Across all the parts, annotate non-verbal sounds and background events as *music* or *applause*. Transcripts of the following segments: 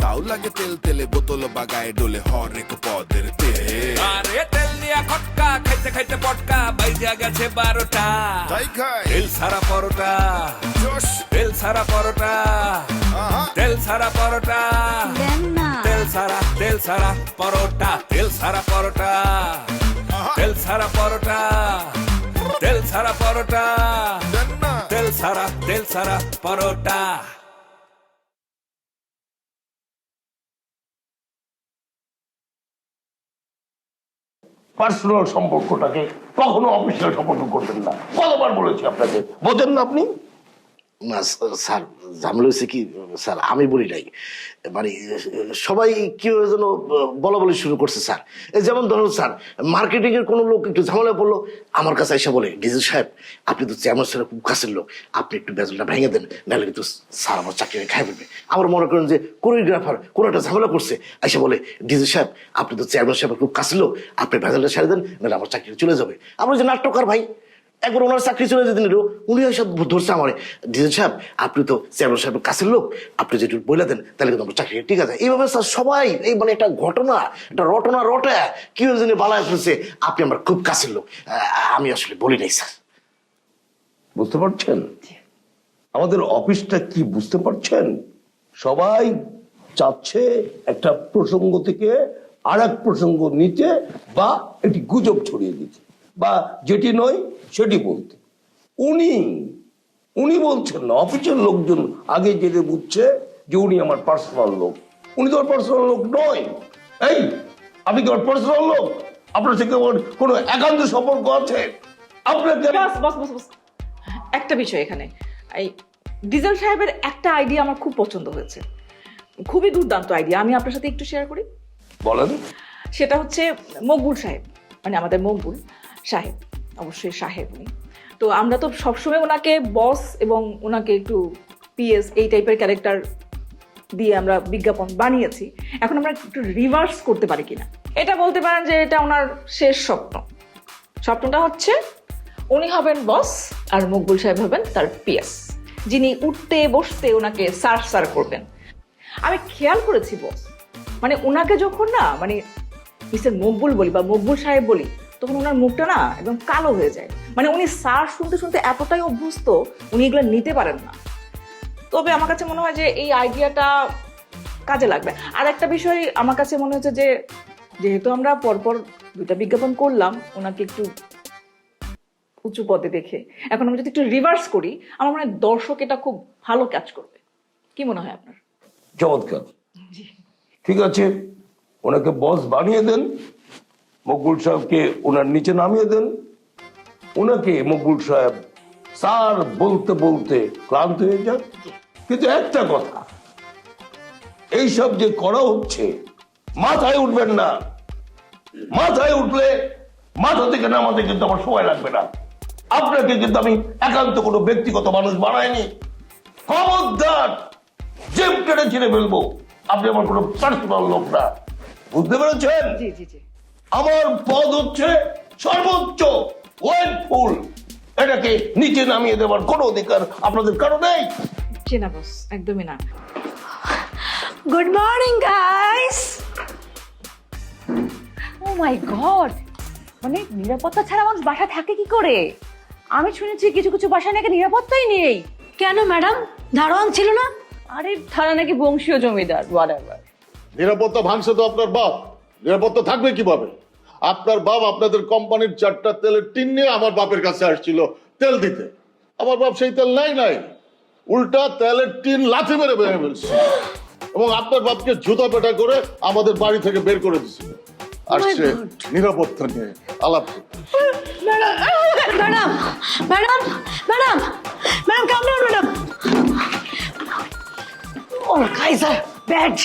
তাও লাগে তেল তেলে বোতল বাগায় ডোলে হরেক পদের তেল আরে তেল দিয়া খটকা খাইতে খাইতে পটকা বাইজা গেছে বারোটা তাই খাই তেল সারা পরোটা জোশ তেল সারা পরোটা আহা তেল সারা পরোটা দেন না তেল সারা তেল সারা পরোটা তেল সারা পরোটা তেল সারা পরোটা তেল সারা পরোটা দেন না তেল সারা তেল সারা পরোটা পার্সোনাল সম্পর্কটাকে কখনো অফিসিয়াল সম্পর্ক করবেন না। কতবার বলেছি আপনাকে? বোঝেন না আপনি? না, স্যার ঝামেলা হয়েছে কি? স্যার, আমি বলি নাই। মানে সবাই কি যেন বলা বলি শুরু করছে, স্যার। যেমন ধরুন, স্যার মার্কেটিং এর কোনো লোক একটু ঝামেলা পড়ল, আমার কাছে এসে বলে, ডিজেল সাহেব, আপনি তো চেয়ারম্যান স্যারের খুব কাছের লোক। আপনি একটু বেজলটা ভেঙে দেন, নাহলে কিন্তু স্যার আমার চাকরি খাই ফেলবে। আমার মনে করেন যে, কোরিওগ্রাফার কোনো একটা ঝামেলা করছে, এসে বলে, ডিজেল সাহেব, আপনি তো চেয়ারম্যান সাহেবের খুব কাছের লোক। আপনি ভেজালটা ছেড়ে দেন, নাহলে আমার চাকরি চলে যাবে। আমরা যে নাট্যকার ভাই একবার ওনার চাকরি চলে যেতে নিল উনি এসে ধরছে আমার। ডিজেল সাহেব আপনি তো চেয়ারম্যান সাহেবের কাছের লোক আপনি যদি বলে দেন তাহলে কিন্তু আমার চাকরি ঠিক আছে। এইভাবে স্যার সবাই এই মানে একটা ঘটনা একটা রটনা রটে কি হয়ে জানি বালায় ফেলছে আপনি আমার খুব কাছের লোক। আহ, আমি আসলে বলি নাই স্যার। বুঝতে পারছেন? আমাদের অফিসটা কি বুঝতে পারছেন? সবাই চাচ্ছে একটা প্রসঙ্গ থেকে আর এক প্রসঙ্গ নিতে বা একটি গুজব ছড়িয়ে দিতে। বা যেটি নয় সেটি বলতে। উনি উনি বলছেন না অফিসের লোকজন আগে জেনে বুঝছে যে উনি আমার পার্সোনাল লোক। উনি তো পার্সোনাল লোক নয়। এই আপনি কি আমার পার্সোনাল লোক? আপনার থেকে কোনো একান্ত সম্পর্ক আছে? আপনাকে একটা বিষয় এখানে। এই ডিজেল সাহেবের একটা আইডিয়া আমার খুব পছন্দ হয়েছে। খুবই দুর্দান্ত আইডিয়া আমি আপনার সাথে একটু শেয়ার করি। বলেন। সেটা হচ্ছে মকবুল সাহেব মানে আমাদের মকবুল সাহেব। অবশ্যই সাহেব উনি। তো আমরা তো সবসময় ওনাকে বস এবং ওনাকে একটু পিএস এই টাইপের ক্যারেক্টার দিয়ে আমরা বিজ্ঞাপন বানিয়েছি। এখন আমরা একটু রিভার্স করতে পারি কিনা। এটা বলতে পারেন যে এটা ওনার শেষ স্বপ্ন। স্বপ্নটা হচ্ছে উনি হবেন বস আর মকবুল সাহেব হবেন তার পিএস যিনি উঠতে বসতে ওনাকে সার সার করবেন। আমি খেয়াল করেছি বস মানে ওনাকে যখন না মানে মিস্টার মকবুল বলি বা মকবুল সাহেব বলি তখন ওনার মুখটা না একদম কালো হয়ে যায়। মানে উনি সার শুনতে শুনতে এতটাই অভ্যস্ত উনি এগুলো নিতে পারেন না। তবে আমার কাছে মনে হয় যে এই আইডিয়াটা কাজে লাগবে। আর একটা বিষয় আমার কাছে মনে হচ্ছে যে যেহেতু আমরা পরপর দুইটা বিজ্ঞাপন করলাম ওনাকে একটু উঁচু পদে দেখে। এখন আমরা যদি একটু রিভার্স করি আমার মনে হয় দর্শক এটা খুব ভালো কাজ করবে। কি মনে হয় আপনার? চমৎকার। ঠিক আছে ওনাকে বস বানিয়ে দেন। মকবুল সাহেবকে ওনার নিচে নামিয়ে দেন। ওনাকে মকবুল সাহেব স্যার বলতে বলতে ক্লান্ত হয়ে যান। কিন্তু একটা কথা, এইসব যে করা হচ্ছে, মাথায় উঠবেন না। মাথায় উঠলে মাথা থেকে নামাতে কিন্তু আমার সময় লাগবে না। আপনাকে কিন্তু আমি একান্ত কোনো ব্যক্তিগত মানুষ বানাইনি। খবরদার, জেম কেটে ছিঁড়ে ফেলব। আপনি আমার কোনো পার্সোনাল লোক না। বুঝতে পেরেছেন? জি জি জি। আমার পদ হচ্ছে সর্বোচ্চ ওয়েটফুল এটাকে নিচে নামিয়ে দেওয়ার কোনো অধিকার আপনাদের কারও নেই? জি না বস একদমই না। Good morning guys oh my God মানে নিরাপত্তা ছাড়া মানুষ বাসা থাকে কি করে? আমি শুনেছি কিছু কিছু বাসায় নাকি নিরাপত্তাই নেই। কেন ম্যাডাম দারোয়ান ছিল না? আরে তারা নাকি বংশীয় জমিদার নিরাপত্তা ভাঙছে তো আপনার বাপ। নিরাপত্তা থাকবে কীভাবে? আপনার বাপ আপনাদের কোম্পানির চারটা তেলের টিন নিয়ে আমার বাপের কাছে আসছিল তেল দিতে। আমার বাপ সেই তেল নাই নাই। উল্টা তেলের টিন লাথি মেরে ভেঙে ফেলছে। এবং আপনার বাপকে জুতা পেটা করে আমাদের বাড়ি থেকে বের করে দিছিল আসছে নিরাপত্তা নিয়ে আলাপ করতে। Madam madam madam madam come madam? ও কাইজার ব্যাড।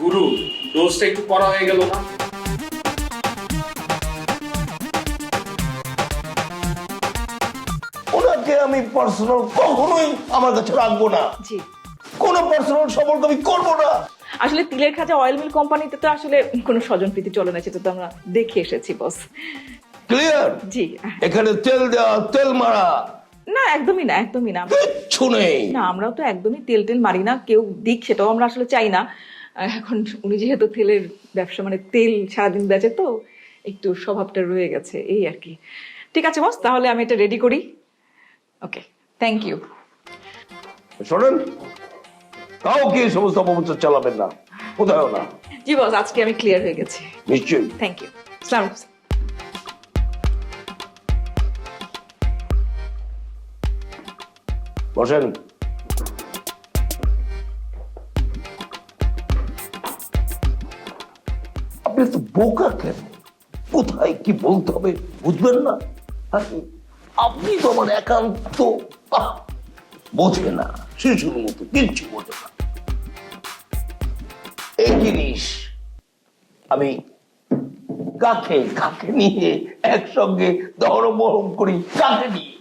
গুরু ডোজটা একটু পড়া হয়ে গেল না? পার্সোনাল কখনোই আমার কাছে রাখব না। জি। কোনো পার্সোনাল সম্পর্ক আমি করব না। আসলে তিলের খাঁচা অয়েল মিল কোম্পানিতে তো আসলে কোনো স্বজন প্রীতি চলে না সেটা তো আমরা দেখে এসেছি বস ক্লিয়ার জি। এখানে তেল দেওয়া তেল মারা। না একদমই না একদমই না। কিচ্ছু নেই। না আমরাও তো একদমই তেল টেল মারি না কেউ দিক সেটাও আমরা আসলে চাই না। এখন উনি যেহেতু তেলের ব্যবসা মানে তেল সারাদিন বেচে তো একটু স্বভাবটা রয়ে গেছে এই আর কি। ঠিক আছে বস তাহলে আমি এটা রেডি করি। ওকে থ্যাংক ইউ শোনেন কাউকে এই সমস্ত অপপ্রচার চালাবেন না। কোথাও না জি বস আজকে আমি ক্লিয়ার হয়ে গেছি। নিশ্চয়ই। থ্যাংক ইউ সালাম বসেন। আপনি তো বোকা কেন? কোথায় কি বলতে হবে? বুঝবেন না? আর আপনি তো আমার একান্ত বোঝে না, শিশুর মতো কিচ্ছু বোঝে না। এই জিনিস আমি কাকে কাকে নিয়ে একসঙ্গে দহরমহরম করি, কাকে নিয়ে?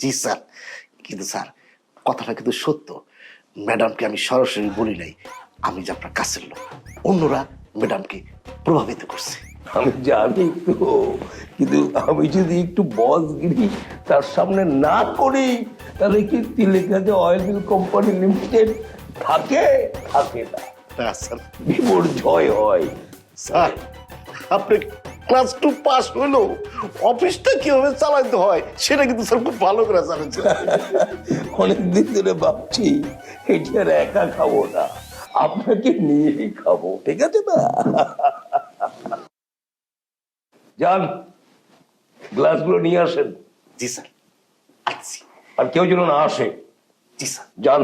জি স্যার, কিন্তু স্যার, কথাটা কিন্তু সত্য। ম্যাডামকে আমি সরাসরি বলি নাই, আমি যে আপনার কাছের লোক। অন্যরা ম্যাডামকে প্রভাবিত করছে। আমি জানি তো কিন্তু আমি যদি একটু বসগিরি তার সামনে না করি তাহলে কি তিলেখাতে অয়েল মিল কোম্পানি লিমিটেড থাকে? থাকে না। স্যার। বিপর্যয় হয়। স্যার আপনি ক্লাস টু পাস হইল অফিসটা কীভাবে চালাতে হয় সেটা কিন্তু স্যার খুব ভালো করে জানেন। *laughs* অনেকদিন ধরে ভাবছি এটি আর একা খাব না আপনাকে নিয়েই খাব ঠিক আছে না? *laughs* যান গ্লাসগুলো নিয়ে আসেন। জি স্যার। আসছি আর কেউ যেন না আসে। জি স্যার। যান।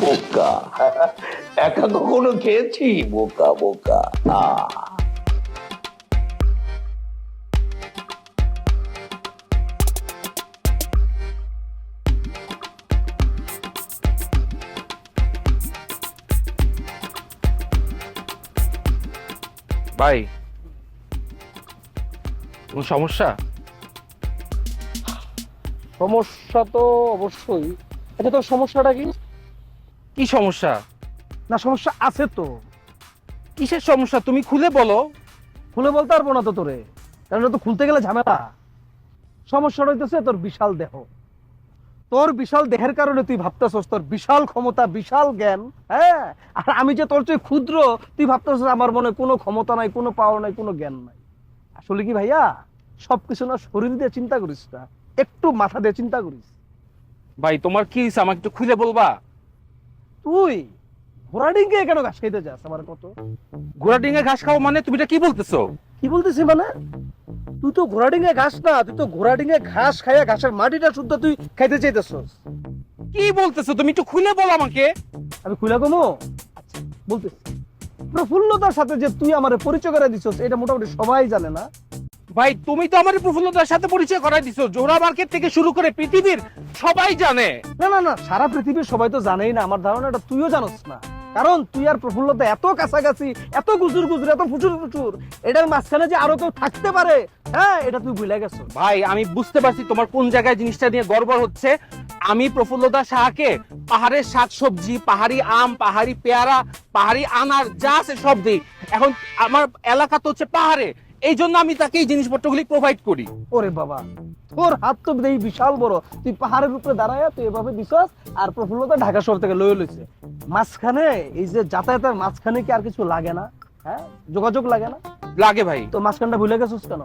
বোকা। একা কখনো খেয়েছি? বোকা বোকা। আহ। ভাই কোন সমস্যা? সমস্যা তো অবশ্যই। এটা তোর সমস্যাটা কি? কি সমস্যা? না সমস্যা আছে তো। কিসের সমস্যা? তুমি খুলে বলো। খুলে বলতে পারব না তো তোরে। কারণ তো খুলতে গেলে ঝামেলা। সমস্যাটা হইতেছে তোর বিশাল দেহ। তোর বিশাল দেহের কারণে তুই ভাবতেছস তোর বিশাল ক্ষমতা বিশাল জ্ঞান হ্যাঁ? আর আমি যে তোর চেয়ে ক্ষুদ্র তুই ভাবতেছস আমার মনে কোনো ক্ষমতা নাই কোনো পাওয়ার নাই কোনো জ্ঞান নাই। আসলে কি ভাইয়া? সবকিছু না শরীর দিয়ে চিন্তা করিস না একটু মাথা দিয়ে চিন্তা করিস। ভাই তোমার কি হয়েছে আমাকে একটু খুলে বলবা। তুই ঘোড়া ডিঙ্গে কেন ঘাস খাইতে যাস আমার কত ঘোড়া ডিঙে ঘাস খাও মানে তুমি এটা কি বলতেছো? কি বলতেছি মানে? তুই তো ঘোড়া ডিঙ্গে ঘাস না তুই তো ঘোড়া ডিঙ্গে ঘাস খাইয়া ঘাসের মাটিটা শুদ্ধ তুই খাইতে চাইতেছস। কি বলতেছো? তুমি একটু খুলে বল আমাকে। আমি খুলে কমো? আচ্ছা বলতেছি। প্রফুল্লতার সাথে যে তুই আমার পরিচয় করে দিছস এটা মোটামুটি সবাই জানে না? ভাই তুমি তো আমার প্রফুল্লতার সাথে পরিচয় করাই দিছো জোহরা মার্কেট থেকে শুরু করে পৃথিবীর সবাই জানে। না না না সারা পৃথিবীর সবাই তো জানেই না আমার ধারণাটা তুইও জানোস না। কারণ তুই আর প্রফুল্লতা এত কাছাকাছি এত গুজুর গুজুর এত ফুচুর ফুচুর এটার মাঝখানে যে আরও কেউ থাকতে পারে হ্যাঁ এটা তুই ভুলে গেছো। ভাই আমি বুঝতে পারছি তোমার কোন জায়গায় জিনিসটা নিয়ে গড়বড় হচ্ছে। আমি প্রফুল্লতা শাহকে পাহাড়ের শাকসবজি পাহাড়ি আম পাহাড়ি পেয়ারা পাহাড়ি আনার যা আছে সব দিই। এখন আমার এলাকা তো হচ্ছে পাহাড়ে এই জন্য আমি তাকে এই জিনিসপত্রগুলি প্রোভাইড করি। ওরে বাবা তোর হাত তো দেই বিশাল বড়। তুই পাহাড়ের উপরে দাঁড়ায় তুই এভাবে দিছস আর প্রফুল্লতা ঢাকা শহর থেকে লয়ে লইছে। মাঝখানে এই যে যাতায়াতের মাঝখানে কি আর কিছু লাগে না? হ্যাঁ? যোগাযোগ লাগে না? লাগে ভাই। তো মাঝখানটা ভুলে গেছিস কেন?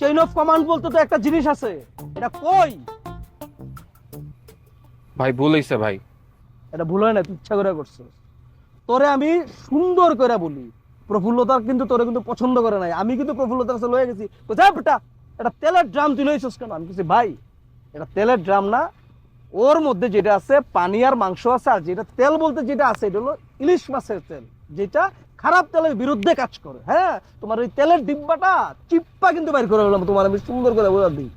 চেইন অফ কমান্ড বলতে তো একটা জিনিস আছে। এটা কই? ভাই ভুল হয়েছে ভাই। এটা ভুল হয় না তুই ইচ্ছা করে করছিস। তোরে আমি সুন্দর করে বলি। প্রফুল্লতা কিন্তু তোরে কিন্তু পছন্দ করে নাই। আমি কিন্তু প্রফুল্লতার কাছে লয়ে গেছি। কোথায় বেটা? এটা তেলের ড্রাম তুই লইছিস কেন? আমি কিছু ভাই, এটা তেলের ড্রাম না। ওর মধ্যে যেটা আছে, পানি আর মাংস আছে, আর যেটা তেল বলতে যেটা আছে, এটা হলো ইলিশ মাছের তেল, যেটা খারাপ তেলের বিরুদ্ধে কাজ করে। হ্যাঁ তোমার ওই তেলের ডিব্বাটা চিপ্পা কিন্তু বাইর করে হলাম তোমার আমি সুন্দর করে বোঝা দিই।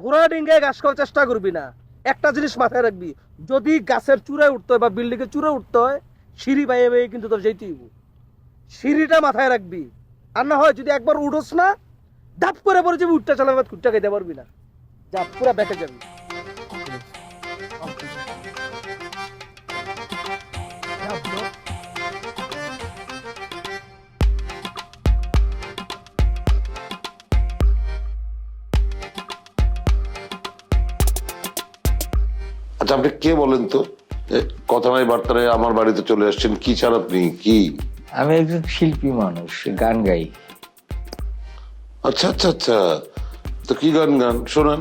ঘোড়া ডিঙ্গায় গাছ করার চেষ্টা করবি না। একটা জিনিস মাথায় রাখবি, যদি গাছের চূড়ায় উঠতে হয় বা বিল্ডিং এর চূড়ায় উঠতে হয়, সিঁড়ি বাইয়ে বাইয়ে কিন্তু তোর যেতেই। সিঁড়িটা মাথায় রাখবি। আর না হয় যদি একবার উঠোস না ডাপ করে পরে যাবি উঠটা চালাবে কুটটা খাইতে পারবি না। যা পুরা ব্যাকে যাবি। আচ্ছা আপনি কে বলেন তো? কথা নাই বার্তা নাই আমার বাড়িতে চলে আসছেন কি চান আপনি? কি? আমি একজন শিল্পী মানুষ গান গাই। আচ্ছা আচ্ছা আচ্ছা। তো কি গান গান? শোনান।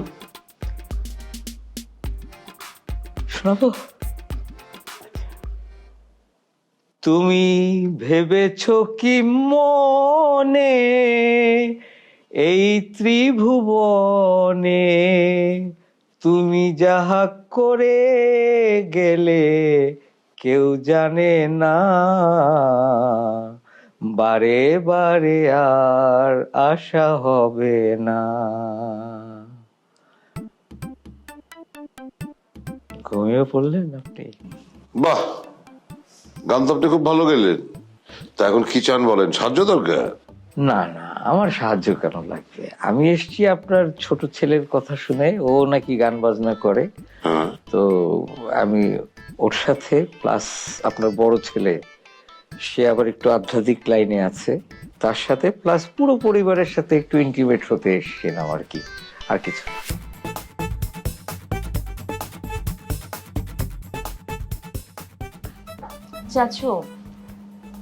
শোনাবো? তুমি ভেবেছ কি মনে এই ত্রিভুবনে? তুমি যাহা করে গেলে কেউ জানে না। বারে বারে আর আশা হবে না। ঘুমিয়ে পড়লেন আপনি? বাহ গান তো আপনি খুব ভালো গেলেন। তা এখন কি চান বলেন? সাহায্য দরকার? না না আমার সাহায্য কেন লাগবে? আমি এসছি আপনার ছোট ছেলের কথা শুনে ও নাকি গান বাজনা করে। হ্যাঁ। তো আমি ওর সাথে প্লাস আপনার বড় ছেলে সে আবার একটু আধ্যাত্মিক লাইনে আছে। তার সাথে প্লাস পুরো পরিবারের সাথে একটু ইন্টিমেট হতে এসেছিলাম আর কি আর কিছু। চাচু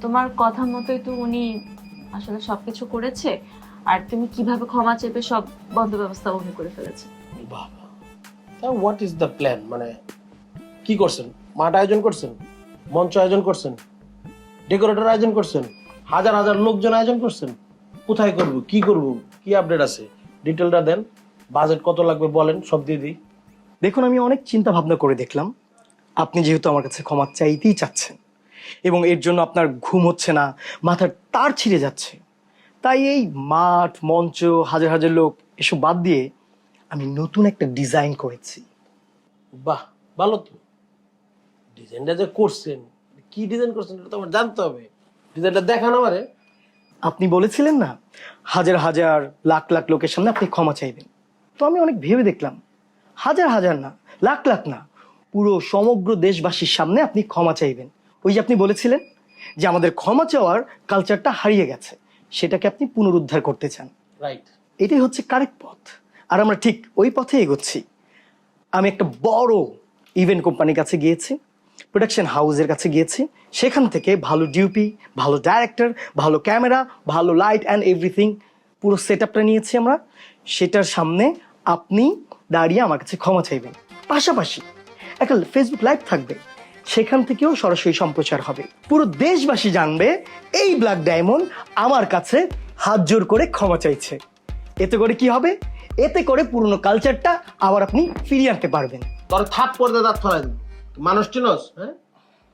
তোমার কথা মতোই তো উনি আসলে সবকিছু করেছে আর তুমি কীভাবে ক্ষমা চেপে সব বন্ধ ব্যবস্থা উনি করে ফেলেছে? বাবা হোয়াট ইজ দ্য প্ল্যান মানে কি করছেন? মাঠ আয়োজন করছেন? মঞ্চ আয়োজন করছেন? ডেকোরেটর আয়োজন করছেন? হাজার হাজার লোকজন আয়োজন করছেন? কোথায় করব? কি করব? কি আপডেট আছে? ডিটেলটা দেন। বাজেট কত লাগবে বলেন সব দিয়ে দিই। দেখুন আমি অনেক চিন্তা ভাবনা করে দেখলাম। আপনি যেহেতু আমার কাছে ক্ষমা চাইতেই চাচ্ছেন এবং এর জন্য আপনার ঘুম হচ্ছে না মাথার তার ছিঁড়ে যাচ্ছে তাই এই মাঠ মঞ্চ হাজার হাজার লোক এসব বাদ দিয়ে আমি নতুন একটা ডিজাইন করেছি। বাহ ভালো তো। ডিজাইনটা যে করছেন কি ডিজাইন করছেন এটা তো আমার জানতে হবে। ডিজাইনটা দেখান আমারে। আপনি বলেছিলেন না হাজার হাজার লাখ লাখ লোকের সামনে আপনি ক্ষমা চাইবেন। তো আমি অনেক ভেবে দেখলাম। হাজার হাজার না লাখ লাখ না পুরো সমগ্র দেশবাসীর সামনে আপনি ক্ষমা চাইবেন। ওই যে আপনি বলেছিলেন যে আমাদের ক্ষমা চাওয়ার কালচারটা হারিয়ে গেছে সেটাকে আপনি পুনরুদ্ধার করতে চান। রাইট এটাই হচ্ছে কারেক্ট পথ। আর আমরা ঠিক ওই পথে এগোচ্ছি। আমি একটা বড় ইভেন্ট কোম্পানির কাছে গিয়েছি। প্রোডাকশন হাউসের কাছে গিয়েছি। সেখান থেকে ভালো ডিউপি ভালো ডাইরেক্টর ভালো ক্যামেরা ভালো লাইট অ্যান্ড এভরিথিং পুরো সেট আপটা নিয়েছি আমরা। সেটার সামনে আপনি দাঁড়িয়ে আমার কাছে ক্ষমা চাইবেন। পাশাপাশি একটা ফেসবুক লাইভ থাকবে। সেখান থেকেও সরাসরি সম্প্রচার হবে। পুরো দেশবাসী জানবে, এই ব্ল্যাক ডায়মন্ড আমার কাছে হাত জোর করে ক্ষমা চাইছে। এতে করে কি হবে? এতে করে পুরনো কালচারটা আবার আপনি ফিরিয়ে আনতে পারবেন। তোর থাপ পর্দা দাঁত মানুষ চিনস হ্যাঁ?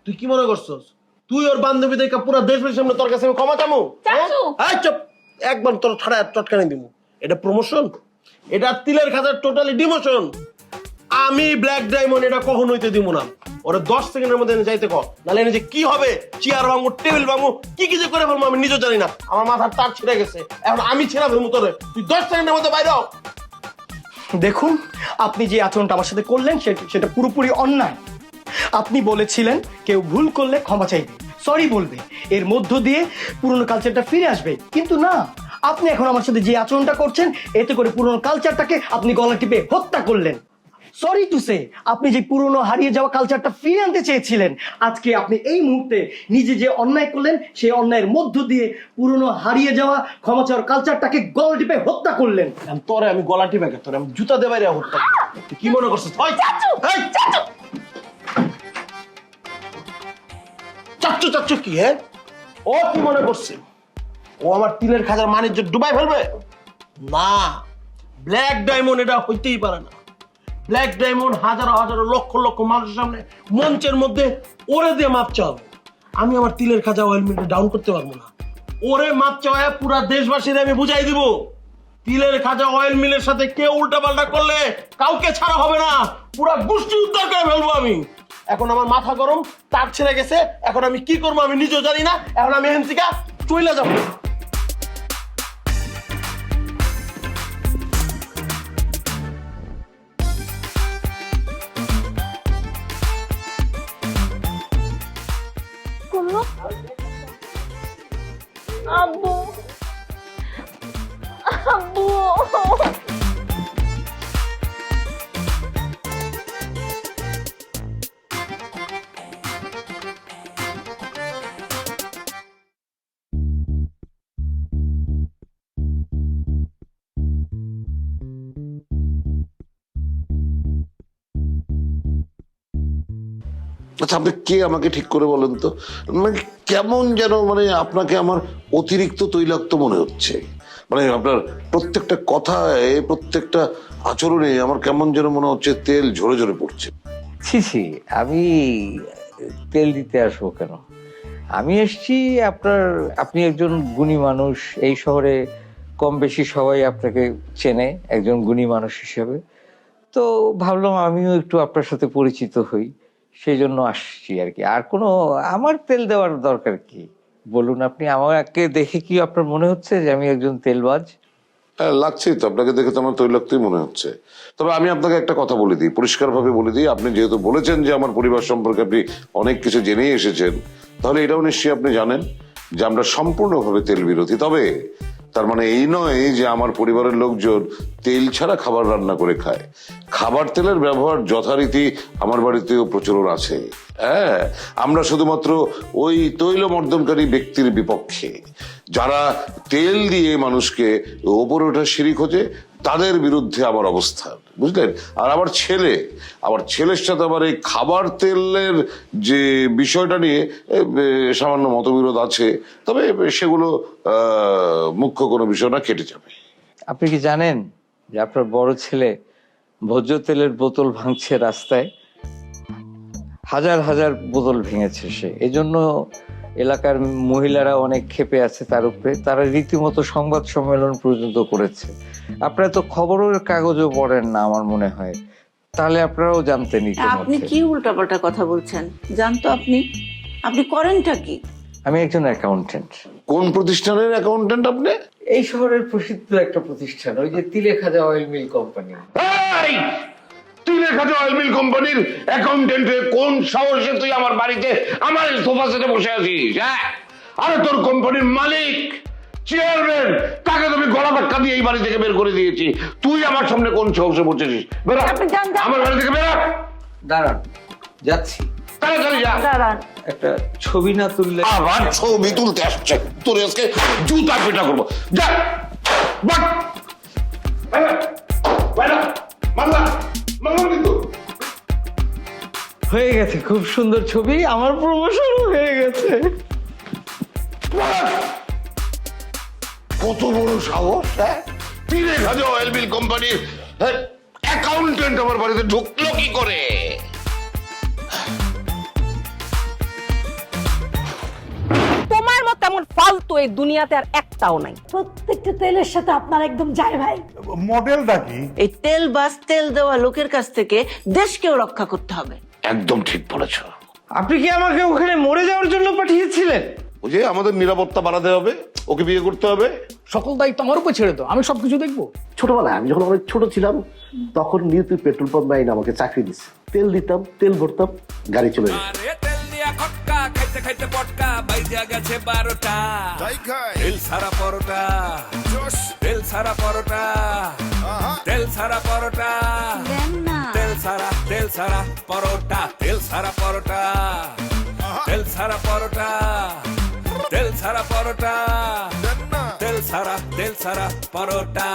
তুই কি মনে করছস? তুই ওর বান্ধবী দেখে পুরো দেশের সামনে তোর কাছে আমি ক্ষমা চামু হ্যাঁ? চাচু! চুপ। একবার তোর ছাড়া চটকানি দিব। এটা প্রমোশন এটা তিলের খাতার টোটালি ডিমোশন আমি ব্ল্যাক ডায়মন্ড এটা কখন হইতে দিব না। ওরা দশ সেকেন্ডের মধ্যে এনে যাইতে কর নাহলে এনে যে কি হবে? চেয়ার ভাঙবো টেবিল ভাঙবো কি কি যে করে ফেলব আমি নিজেও জানি না। আমার মাথার তার ছিঁড়ে গেছে। এখন আমি ছিঁড়া ফেলব তোরে। তুই দশ সেকেন্ডের মধ্যে বাইরে হ। দেখুন আপনি যে আচরণটা আমার সাথে করলেন সেটা- সেটা পুরোপুরি অন্যায়। আপনি বলেছিলেন কেউ ভুল করলে ক্ষমা চাইবে। সরি বলবে। এর মধ্য দিয়ে পুরনো কালচারটা ফিরে আসবে। কিন্তু না আপনি এখন আমার সাথে যে আচরণটা করছেন এতে করে পুরনো কালচারটাকে আপনি গলা টিপে হত্যা করলেন। সরি টু সে আপনি যে পুরনো হারিয়ে যাওয়া কালচারটা ফিরে আনতে চেয়েছিলেন আজকে আপনি এই মুহূর্তে নিজে যে অন্যায় করলেন সেই অন্যায়ের মধ্য দিয়ে পুরনো হারিয়ে যাওয়া ক্ষমা চাওয়ার কালচারটাকে গলা টিপে হত্যা করলেন। তোরে আমি গলা টিপে তোরে আমি জুতা দিয়ে বাইরে হত্যা কি মনে করছিস? চাচ্চু চাচ্চু কি হ্যাঁ? ও কি মনে করছে? ও আমার তিলের খাজার মানিজ্য ডুবাই ফেলবে? না ব্ল্যাক ডায়মন্ড এটা হইতেই পারে না। ব্ল্যাক ডায়মন্ড হাজারো হাজারো, লক্ষ লক্ষ মানুষের সামনে মঞ্চের মধ্যে ওরে দিয়ে মাপ চাওয়াবো। আমি আমার তিলের খাজা অয়েল মিলটা ডাউন করতে পারব না। ওরে মাপ চাওয়ায় পুরা দেশবাসীরা আমি বুঝাই দিব। তিলের খাজা অয়েল মিলের সাথে কেউ উল্টা পাল্টা করলে কাউকে ছাড়া হবে না। পুরা গোষ্ঠী উদ্ধার করে ফেলব আমি। এখন আমার মাথা গরম তার ছেড়ে গেছে, এখন আমি কি করব আমি নিজেও জানি না, এখন আমি এখান থেকে চলে যাব। আচ্ছা আপনি কে আমাকে ঠিক করে বলেন তো? মানে কেমন যেন মানে আপনাকে আমার অতিরিক্ত তৈলাক্ত মনে হচ্ছে। মানে আপনার প্রত্যেকটা কথায়, প্রত্যেকটা আচরণে আমার কেমন যেন মনে হচ্ছে তেল ঝরে ঝরে পড়ছে। ছি ছি, আমি তেল দিতে আসব কেন? আমি এসছি আপনার, আপনি একজন গুণী মানুষ। এই শহরে কম বেশি সবাই আপনাকে চেনে, একজন গুণী মানুষ হিসেবে। তো ভাবলাম আমিও একটু আপনার সাথে পরিচিত হই। সেই জন্য আসছি আর কি। আর কোনো আমার তেল দেওয়ার দরকার কি? বলুন আপনি, আমাকে দেখে কি আপনার মনে হচ্ছে যে আমি একজন তেলবাজ? হ্যাঁ লাগছেই তো। আপনাকে দেখে তো আমার তৈলাক্তই মনে হচ্ছে। তবে আমি আপনাকে একটা কথা বলে দিই, পরিষ্কারভাবে বলে দিই। আপনি যেহেতু বলেছেন যে আমার পরিবার সম্পর্কে আপনি অনেক কিছু জেনেই এসেছেন, তাহলে এটাও নিশ্চয়ই আপনি জানেন যে আমরা সম্পূর্ণভাবে তেল বিরোধী তবে তার মানে এই নয় যে আমার পরিবারের লোকজন তেল ছাড়া খাবার রান্না করে খায়। খাবার তেলের ব্যবহার যথারীতি আমার বাড়িতেও প্রচলন আছে। হ্যাঁ আমরা শুধুমাত্র ওই তৈল মর্দনকারী ব্যক্তির বিপক্ষে। যারা তেল দিয়ে মানুষকে ওপরে ওঠা সিঁড়ি খোঁজে, তাদের বিরুদ্ধে আমার অবস্থান। বুঝলেন? আর আমার ছেলে, আমার ছেলের সাথে আমার এই খাবার তেলের যে বিষয়টা নিয়ে সামান্য মতবিরোধ আছে, তবে সেগুলো মুখ্য কোনো বিষয় না, কেটে যাবে। আপনি কি জানেন যে আপনার বড় ছেলে ভোজ্য তেলের বোতল ভাঙছে রাস্তায়? হাজার হাজার বোতল ভেঙেছে সে। এজন্য এলাকার মহিলারা অনেক ক্ষেপে আছে তার উপরে। তারা রীতিমতো সংবাদ সম্মেলন পর্যন্ত করেছে। আপনারা তো খবরের কাগজও পড়েন না আমার মনে হয়। তাহলে আপনারাও জানতেন আপনি কি উল্টাপাল্টা কথা বলছেন? জানতো আপনি। আপনি করেনটা কি? আমি একজন অ্যাকাউন্টেন্ট কোন প্রতিষ্ঠানের অ্যাকাউন্টেন্ট আপনি? এই শহরের প্রসিদ্ধ একটা প্রতিষ্ঠান ওই যে তিলে খাজা অয়েল মিল কোম্পানি এই! তুই অয়েল মিল কোম্পানির অ্যাকাউন্টেন্ট কোন সাহসে তুই আমার বাড়িতে আমার সোফা সেটে বসে আছিস হ্যাঁ? আরে তোর কোম্পানির মালিক চেয়ারম্যান তাকে তুমি গলা ধাক্কা দিয়ে এই বাড়ি থেকে বের করে দিয়েছি। তুই আমার সামনে কোন সাহসে বসেছিস? বেরো। আপনি যান, যান। আমার বাড়ি থেকে বেরো। দাঁড়ান যাচ্ছি। তাড়াতাড়ি যা। দাঁড়ান। একটা ছবি না তুললে আবার ছবি তুলতে আসছে। তোর আজকে জুতা পেটা করব। যা বাট হয়ে গেছে খুব সুন্দর ছবি। আমার প্রমোশন হয়ে গেছে। কত বড় সাহস হ্যাঁ? তিন হাজার অয়েল মিল কোম্পানির অ্যাকাউন্টেন্ট আমার বাড়িতে ঢুকলো কি করে? তোমার মতো এমন ফালতু এই দুনিয়াতে আর একটাও নাই। প্রত্যেকটা তেলের সাথে আপনার একদম যায় ভাই। মডেলটা কি? এই তেল বাস তেল দেওয়া লোকের কাছ থেকে দেশকেও রক্ষা করতে হবে। একদম ঠিক বলেছ। আপনি কি আমাকে ওখানে মরে যাওয়ার জন্য পাঠিয়েছিলেন? ওই যে আমাদের নিরাপত্তা বাড়াতে হবে ওকে বিয়ে করতে হবে। সকল দায়িত্ব আমার উপর ছেড়ে দাও আমি সবকিছু দেখব। ছোটবেলায় আমি যখন অনেক ছোট ছিলাম তখন নিয়তি পেট্রোল পাম্প আইন আমাকে চাকরি দিচ্ছে তেল দিতাম তেল ভরতাম গাড়ি চলে যেত। পটকা বাইজা গেছে বারোটা। তেল সারা পরোটা। তেল সারা পরোটা। তেল সারা পরোটা। তেল সারা তেল সারা পরোটা। তেল সারা পরোটা। তেল সারা পরোটা। তেল সারা পরোটা। তেল সারা তেল সারা পরোটা।